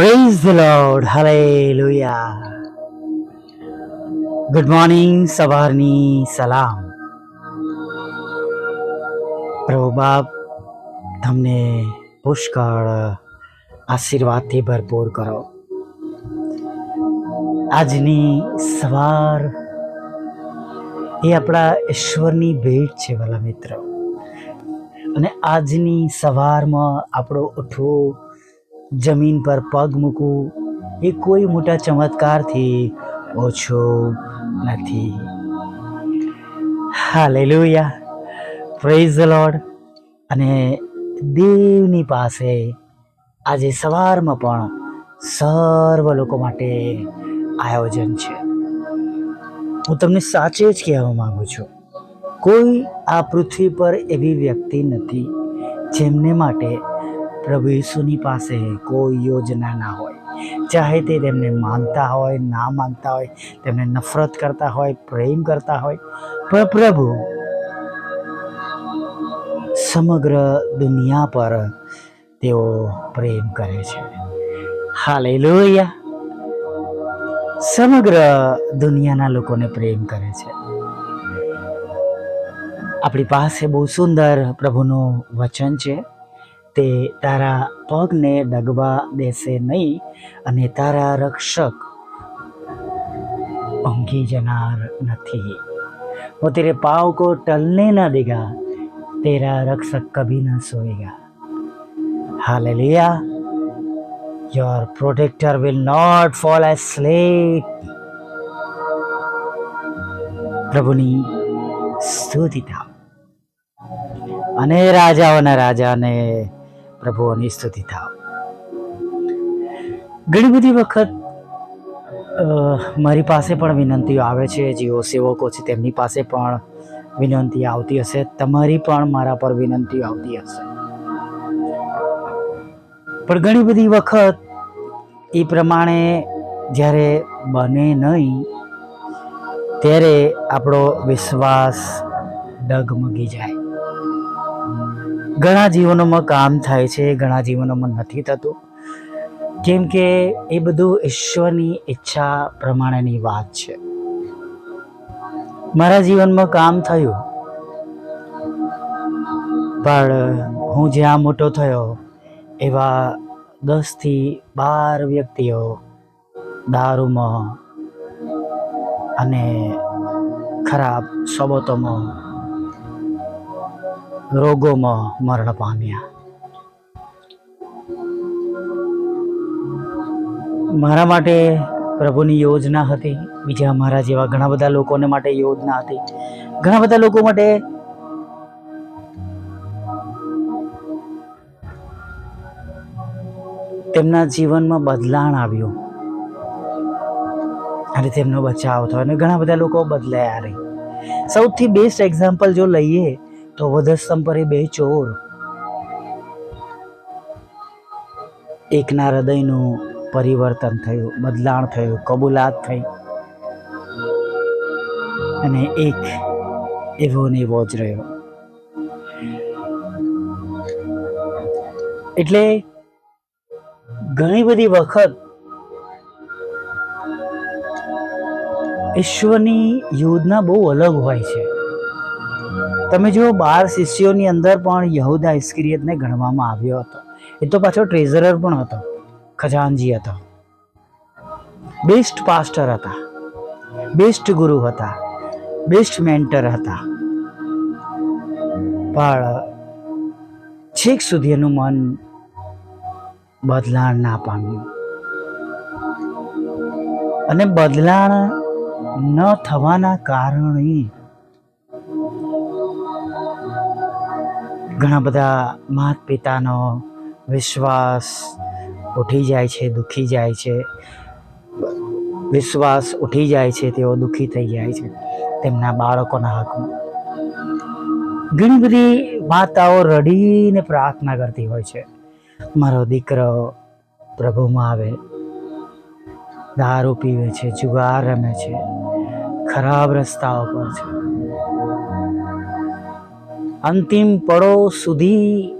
Praise the Lord. Hallelujah. Good morning સવારની સલામ પ્રભુ બાપ તમને પુષ્કળ આશીર્વાદથી ભરપૂર કરો આજની સવાર એ આપણા ઈશ્વરની ભેટ છે, વાલા મિત્રો અને આજની સવારમાં આપણું ઉઠવું જમીન પર પગ મૂકવું એ કોઈ મોટા ચમત્કારથી ઓછું નથી. હાલેલુયા. પ્રેઝ લોડ અને દેવની પાસે આજે સવારમાં પણ સર્વ લોકો માટે આયોજન છે. હું તમને સાચે જ કહેવા માગું છું. કોઈ આ પૃથ્વી પર એવી વ્યક્તિ નથી જેમને માટે પ્રભુ ઈસુની પાસે કોઈ યોજના ના હોય. ચાહે તે તેમને માનતા હોય, ના માનતા હોય, તેમને નફરત કરતા હોય, પ્રેમ કરતા હોય, પણ પ્રભુ સમગ્ર દુનિયા પર તેઓ પ્રેમ કરે છે. હાલેલુયા. સમગ્ર દુનિયાના લોકોને પ્રેમ કરે છે. આપણી પાસે બહુ સુંદર પ્રભુનું વચન છે. તે તારા પગને ડગવા દેશે નહીં અને તારા રક્ષક ઊંઘી જનાર નથી वो तेरे पाँव को टलने न देगा तेरा रक्षक कभी न सोएगा hallelujah your protector will not fall asleep પ્રભુની સ્તુતિ થાવ અને રાજાઓના રાજાને પ્રભુઓની સ્તુતિ થાવ. ઘણી બધી વખત મારી પાસે પણ વિનંતીઓ આવે છે, જેઓ સેવકો છે, તેમની પાસે પણ વિનંતી આવતી હશે, તમારી પણ મારા પર વિનંતી આવતી હશે. પણ ઘણી બધી વખત, એ પ્રમાણે જ્યારે બને નહીં, ત્યારે આપણો વિશ્વાસ ડગમગી જાય. ઘણા જીવનોમાં કામ થાય છે, ઘણા જીવનોમાં નથી થતું. કેમ કે એ બધું ઈશ્વરની ઈચ્છા પ્રમાણેની વાત છે. મારા જીવનમાં કામ થયું. પણ હું જ્યાં મોટો થયો, એવા દસથી બાર વ્યક્તિઓ દારૂમાં અને ખરાબ સોબતોમાં રોગોમાં મરણ પામ્યા. મારા માટે પ્રભુની યોજના હતી. બીજા મારા જેવા ઘણા બધા લોકોને માટે યોજના હતી. ઘણા બધા લોકો માટે તેમના જીવનમાં બદલાણ આવ્યું. અને તેમનો બચાવ થયો. અને ઘણા બધા લોકો બદલાયા રહી. સૌથી બેસ્ટ એક્ઝામ્પલ જો લઈએ તો વધસ્તંભ પર બે ચોર. એકના હૃદયનું પરિવર્તન થયું, બદલાણ થયું, કબૂલાત થઈ. અને એક એવો ને એવો જ રહ્યો. એટલે ઘણી બધી વખત ઈશ્વરની યોજના બહુ અલગ હોય છે. તમે જો બાર શિષ્યોની અંદર પણ યહુદા ઇસ્કરિયતને ગણવામાં આવ્યો હતો. એ તો પાછો ટ્રેઝરર પણ હતો. ખજાનજી હતો. બેસ્ટ પાસ્ટર હતા. બેસ્ટ ગુરુ હતા. બેસ્ટ મેન્ટર હતા. પણ છેક સુધી એનું મન બદલાણ ના પામ્યું. અને બદલાણ ન થવાના કારણે ઘણા બધા માત પિતાનો વિશ્વાસ ઉઠી જાય છે, દુખી જાય છે. વિશ્વાસ ઉઠી જાય છે, તેઓ દુખી થઈ જાય છે તેમના બાળકોના હકમાં. ઘણી બધી માતાઓ રડીને પ્રાર્થના કરતી હોય છે. મારો દીકરો પ્રભુમાં આવે, દારૂ પીવે છે, જુગાર રમે છે, ખરાબ રસ્તાઓ પર છે. અંતિમ પળો સુધી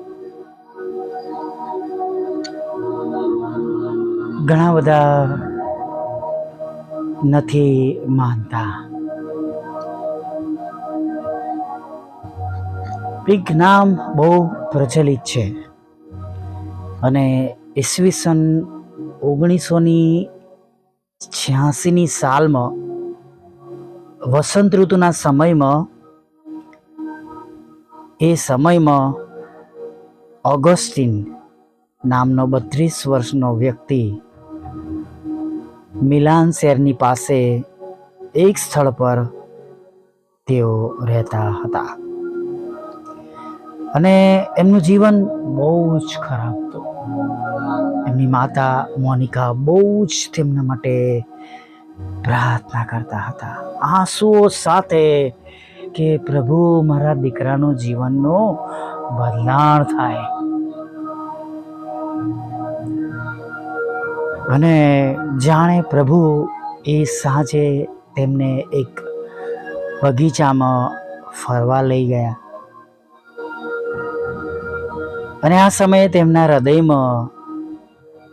ઘણા બધા નથી માનતા. એક નામ બહુ પ્રચલિત છે અને ઈસવીસન ઓગણીસોની છ્યાસીની સાલમાં વસંત ઋતુના સમયમાં એ સમયમાં ઓગસ્ટિન નામનો બત્રીસ વર્ષનો વ્યક્તિ મિલાન શહેરની પાસે એક સ્થળ પર તેઓ રહેતા હતા. અને એમનું જીવન બહુ જ ખરાબ હતું. એમની માતા મોનિકા બહુ જ તેમના માટે પ્રાર્થના કરતા હતા. આંસુઓ સાથે કે પ્રભુ, મારા દીકરાનો જીવનનો બદલાણ થાય. અને જાણે પ્રભુ એ સાંજે તેમને એક બગીચામાં ફરવા લઈ ગયા. અને આ સમયે તેમના હૃદયમાં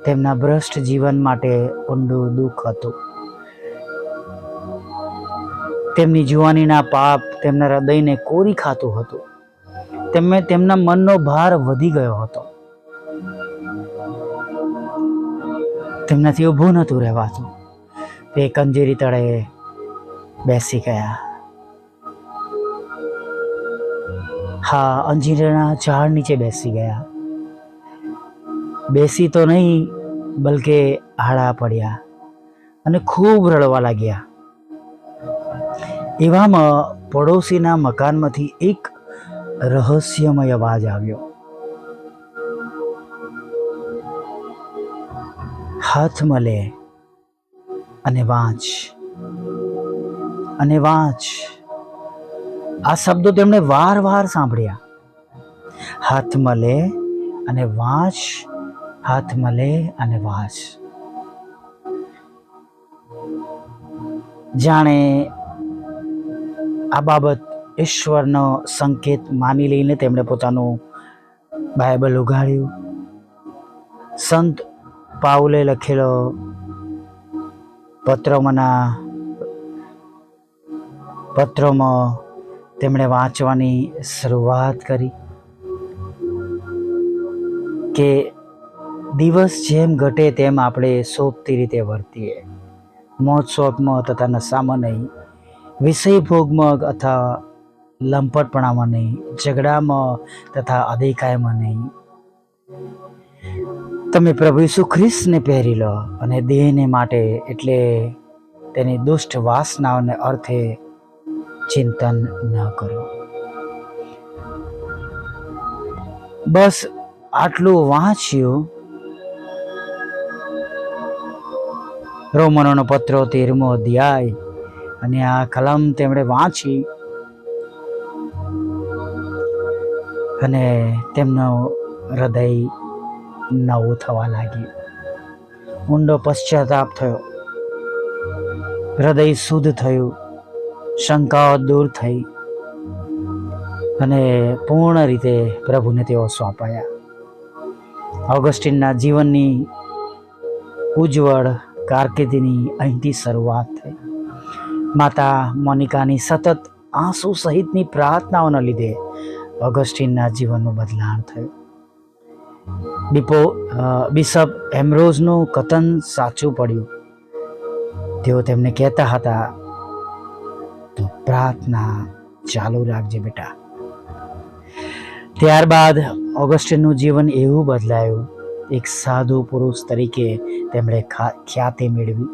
તેમના ભ્રષ્ટ જીવન માટે ઊંડું દુઃખ હતું. તેમની જુવાનીના પાપ તેમના હૃદયને કોરી ખાતું હતું. તેમને તેમના મનનો ભાર વધી ગયો હતો. તેમનાથી ઊભું નહોતું રહેવાતું. તે કંજીરી તળે બેસી ગયા. હા, અંજીરના ઝાડ નીચે બેસી ગયા. બેસી તો નહીં, બલકે હાડા પડ્યા અને ખૂબ રડવા લાગ્યા. એવામાં પડોશીના મકાનમાંથી એક રહસ્યમય અવાજ આવ્યો. હાથ મળે અને વાંચ અને વાંચ. આ શબ્દો તેમણે વાર વાર સાંભળ્યા. હાથ મળે અને વાંચ, હાથ મળે અને વાંચ. જાણે આ બાબત ઈશ્વરનો સંકેત માની લઈને તેમણે પોતાનું બાઇબલ ઉઘાડ્યું. સંત પાઉલે લખેલો પત્રોમાંના પત્રોમાં તેમણે વાંચવાની શરૂઆત કરી કે દિવસ જેમ ઘટે તેમ આપણે સોંપતી રીતે વર્તીએ. મોજ શોખમાં તથા નશામાં નહીં. વિષય ભોગમાં અથવા લંપટપણામાં નહીં ઝઘડામાં તથા અધિકાયમાં નહીં તમે પ્રભુ ઈસુ ખ્રિસ્તને પહેરી લો અને દેહને માટે એટલે તેની દુષ્ટ વાસનાઓને અર્થે ચિંતન ન કરો. બસ આટલું વાંચ્યું. રોમનોનો પત્રો તેરમો અધ્યાય. અને આ કલમ તેમણે વાંચી. અને તેમનો હૃદય નવું થવા લાગ્યું. ઊંડો પશ્ચાતાપ થયો. હૃદય શુદ્ધ થયું. શંકાઓ દૂર થઈ. અને પૂર્ણ રીતે પ્રભુને તેઓ સોંપાયા. ઓગસ્ટિનના જીવનની ઉજ્જવળ કારકિર્દીની અહીંથી શરૂઆત થઈ. માતા મોનિકાની સતત આંસુ સહિતની પ્રાર્થનાઓના લીધે ઓગસ્ટિનના જીવનનું બદલાણ થયું. બિપો બિશપ એમરોઝનું કથન સાચું પડ્યું. તેઓ તેમને કહેતા હતા, તો પ્રાર્થના ચાલુ રાખજે બેટા. ત્યારબાદ ઓગસ્ટિનનું જીવન એવું બદલાયું, એક સાધુ પુરુષ તરીકે તેમણે ખ્યાતિ મેળવી.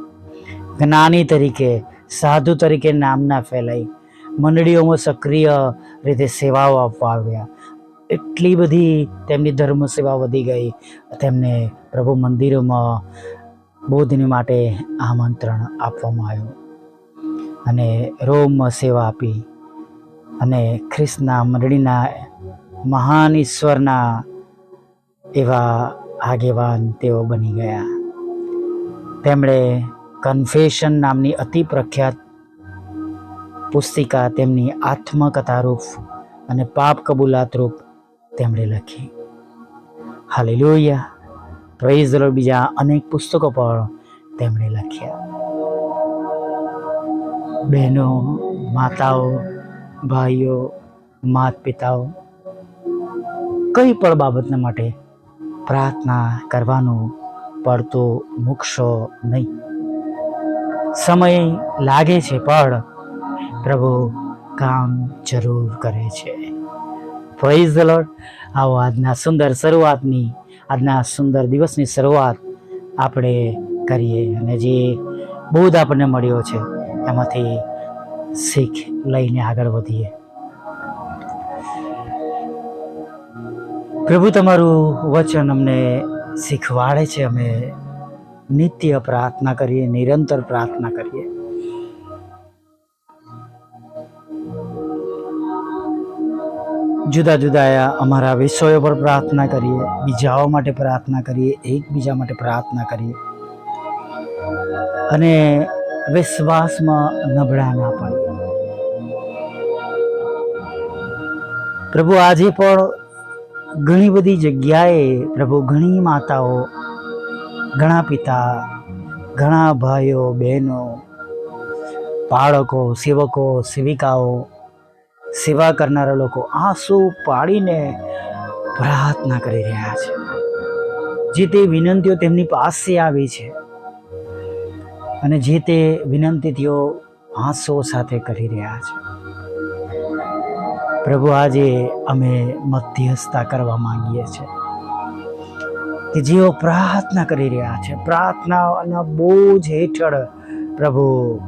જ્ઞાની તરીકે સાધુ તરીકે નામના ફેલાઈ. મંડળીઓમાં સક્રિય રીતે સેવાઓ આપવા આવ્યા. એટલી બધી તેમની ધર્મ સેવા વધી ગઈ. તેમને પ્રભુ મંદિરોમાં બોધની માટે આમંત્રણ આપવામાં આવ્યું. અને રોમમાં સેવા આપી. અને ખ્રિસ્તના મંડળીના મહાન ઈશ્વરના એવા આગેવાન તેઓ બની ગયા. તેમણે કન્ફેશન નામની અતિ પ્રખ્યાત પુસ્તિકા તેમની આત્મકથારૂપ અને પાપ કબૂલાત રૂપ તેમણે લખી. હાલી પ્રેઝ લોર્ડ બીજા અનેક પુસ્તકો પણ તેમણે લખ્યા. બહેનો, માતાઓ, ભાઈઓ માત પિતાઓ કઈ પણ બાબતના માટે પ્રાર્થના કરવાનું પડતું મૂકશો નહીં. સમય લાગે છે, પણ પ્રભુ કામ જરૂર કરે છે. પ્રેઝ ધ લોર્ડ આવો આજના સુંદર શરૂઆતની, આજના સુંદર દિવસની શરૂઆત આપણે કરીએ અને જે બોધ આપણને મળ્યો છે, એમાંથી શીખ લઈને આગળ વધીએ. પ્રભુ તમારું વચન અમને શીખવાડે છે, અમે નિત્ય પ્રાર્થના કરીએ, નિરંતર પ્રાર્થના કરીએ. જુદા જુદા અમારા વિષયો પર પ્રાર્થના કરીએ, બીજાઓ માટે પ્રાર્થના કરીએ, એકબીજા માટે પ્રાર્થના કરીએ. અને વિશ્વાસમાં નબળા ના પડીએ. પ્રભુ આજે પણ ઘણી બધી જગ્યાએ પ્રભુ ઘણી માતાઓ ઘણા પિતા, ઘણા ભાઈઓ, બહેનો, બાળકો, સેવકો, સેવિકાઓ, સેવા કરનારા લોકો આંસુ પાડીને પ્રાર્થના કરી રહ્યા છે. જે તે વિનંતીઓ તેમની પાસે આવી છે અને જે તે વિનંતીઓ તેઓ આંસુઓ સાથે કરી રહ્યા છે. પ્રભુ, આજે અમે મધ્યસ્થતા કરવા માંગીએ છીએ. કે જેઓ પ્રાર્થના કરી રહ્યા છે. પ્રાર્થનાના બોજ હેઠળ પ્રભુ,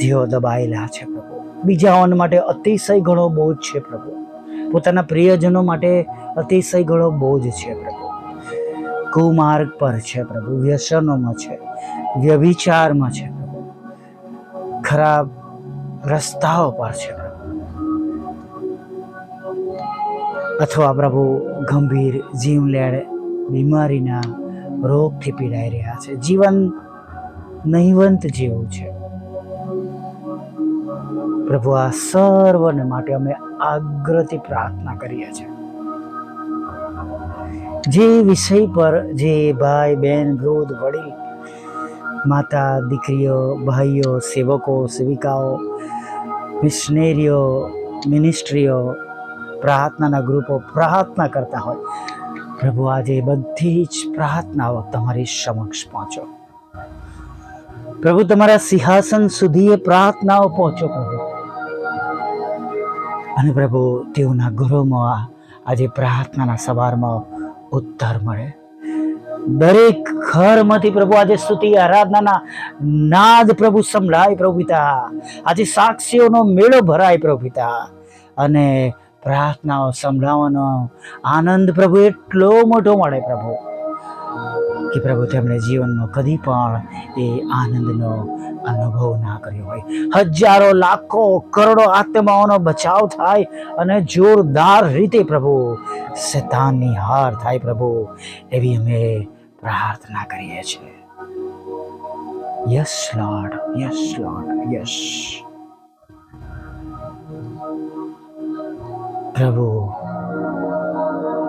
જેઓ દબાયેલા છે પ્રભુ. બીજાઓને માટે અતિશય ઘણો બોજ છે પ્રભુ. પોતાના પ્રિયજનો માટે અતિશય ઘણો બોજ છે પ્રભુ. કુમાર્ગ પર છે પ્રભુ, વ્યસનોમાં છે, વ્યભિચારમાં છે પ્રભુ. ખરાબ રસ્તાઓ પર છે અથવા પ્રભુ ગંભીર જીવલેણ બીમારીના રોગથી પીડાઈ રહ્યા છે. જીવન નહીવંત જેવું છે. પ્રભુ, આ સર્વને માટે અમે આગ્રહથી પ્રાર્થના કરીએ છીએ. જે વિષય પર જે ભાઈ બહેન વૃદ્ધ, વડીલ, માતા, દીકરીઓ, ભાઈઓ, સેવકો, સેવિકાઓ, મિશનરીઓ, મિનિસ્ટ્રીઓ, પ્રાર્થનાના ગ્રુપો પ્રાર્થના કરતા હોય પ્રભુ, આજે બધી જ પ્રાર્થનાઓ તમારી સમક્ષ પહોંચો. પ્રભુ, તમારા સિંહાસન સુધી એ પ્રાર્થનાઓ પહોંચો, પ્રભુ. અને પ્રભુ, તેઓના ઘરોમાં આજે પ્રાર્થનાના સવારમાં ઉત્તર મળે. દરેક ઘરમાંથી પ્રભુ, આજે સ્તુતિ, આરાધનાના નાદ પ્રભુ સંભળાય, પ્રભુ પિતા. આજે સાક્ષીઓનો મેળો ભરાય, પ્રભુ પિતા. અને પ્રાર્થનાઓ સંભળાવવાનો આનંદ પ્રભુ એટલો મોટો મળે પ્રભુ, કે પ્રભુ તેમણે જીવનમાં કદી પણ એ આનંદનો અનુભવ ના કર્યો હોય. હજારો, લાખો, કરોડો આત્માઓનો બચાવ થાય અને જોરદાર રીતે પ્રભુ શેતાનની હાર થાય પ્રભુ, એવી અમે પ્રાર્થના કરીએ છીએ. Yes lord yes lord, yes. પ્રભુ,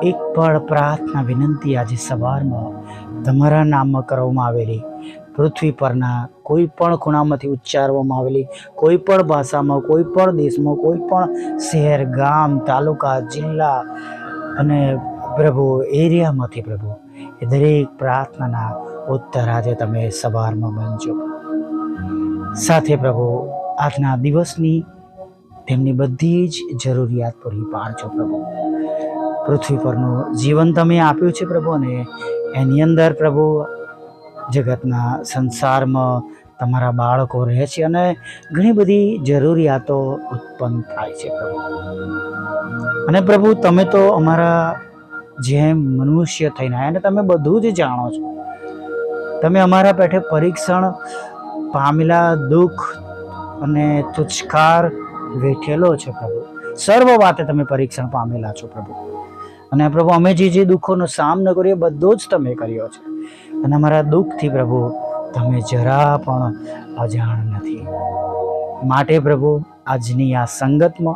એક પણ પ્રાર્થના વિનંતી આજે સવારમાં તમારા નામમાં કરવામાં આવેલી, પૃથ્વી પરના કોઈ પણ ખૂણામાંથી ઉચ્ચારવામાં આવેલી, કોઈ પણ ભાષામાં, કોઈ પણ દેશમાં, કોઈ પણ શહેર, ગામ, તાલુકા, જિલ્લા અને પ્રભુ, એરિયામાંથી પ્રભુ, એ દરેક પ્રાર્થનાના ઉત્તર આજે તમે સવારમાં બનજો સાથે પ્રભુ, આજના દિવસની તેમની બધી જ જરૂરિયાત પૂરી પાડજો પ્રભુ. પૃથ્વી પરનું જીવન તમે આપ્યું છે પ્રભુ અને એની અંદર પ્રભુ જગતના સંસારમાં તમારા બાળકો રહે છે અને ઘણી બધી જરૂરિયાતો ઉત્પન્ન થાય છે પ્રભુ. અને પ્રભુ તમે તો અમારા જેમ મનુષ્ય થઈને આવ્યા અને તમે બધું જ જાણો છો. તમે અમારા પેઠે પરીક્ષણ, પામેલા દુઃખ અને તુચ્છકાર વેઠેલો છે પ્રભુ. સર્વ વાતે તમે પરીક્ષણ પામેલા છો પ્રભુ. અને પ્રભુ, અમે જે જે દુઃખોનો સામનો કર્યો એ બધો જ તમે કર્યો છે. અને અમારા દુઃખથી પ્રભુ, તમે જરા પણ અજાણ નથી. માટે પ્રભુ, આજની આ સંગતમાં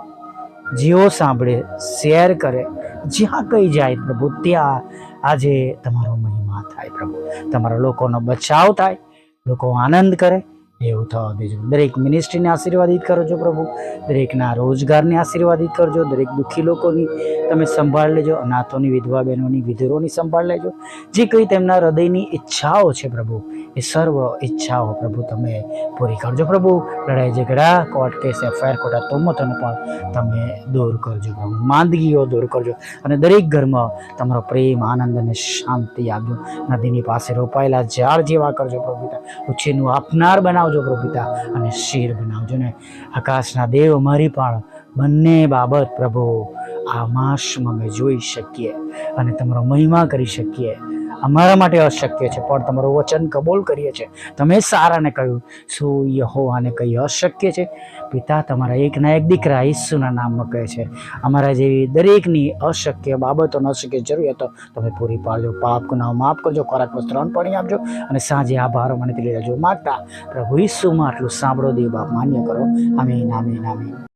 જેઓ સાંભળે, શેર કરે, જ્યાં કઈ જાય પ્રભુ, ત્યાં આજે તમારો મહિમા થાય પ્રભુ. તમારા લોકોનો બચાવ થાય, લોકો આનંદ કરે એવું થવા દેજો દરેક મિનિસ્ટ્રીને આશીર્વાદિત કરજો પ્રભુ. દરેકના રોજગારને આશીર્વાદિત કરજો. દરેક દુઃખી લોકોની તમે સંભાળ લેજો. અનાથોની, વિધવા બહેનોની, વિધુરોની સંભાળ લેજો. જે કંઈ તેમના હૃદયની ઈચ્છાઓ છે પ્રભુ, એ સર્વ ઈચ્છાઓ પ્રભુ તમે પૂરી કરજો પ્રભુ. લડાઈ ઝઘડા કોર્ટ કેસ એફઆઈઆર ખોટા તોમતોને પણ તમે દૂર કરજો પ્રભુ. માંદગીઓ દૂર કરજો. અને દરેક ઘરમાં તમારો પ્રેમ, આનંદ અને શાંતિ આપજો. નદીની પાસે રોપાયેલા ઝાડ જેવા કરજો પ્રભુ ઉછીનું આપનાર આપનાર બનાવજો પ્રભુ અને શિર બનાવજો ને. આકાશના દેવ મારી પણ બંને બાબત પ્રભુ આ માસમાં અમે જોઈ શકીએ અને તમારો મહિમા કરી શકીએ. અમારા માટે અશક્ય છે, પણ તમારું વચન કબૂલ કરીએ છીએ. તમે સારાને કહ્યું, શું યહોવાને કંઈ અશક્ય છે? પિતા તમારા એકના એક દીકરા ઈસુના નામમાં કહે છે. અમારા જેવી દરેકની અશક્ય બાબતોનો અશક્ય જરૂરિયાતો તમે પૂરી પાડજો. પાપ ગુનાઓ માફ કરજો ખોરાક ત્રણ પાણી આપજો અને સાંજે આભારો મને તે લેજો માગતા પ્રભુ ઈસુમાં આટલું સાંભળો, દેવ બાપ માન્ય કરો. અમે નામે આમીન.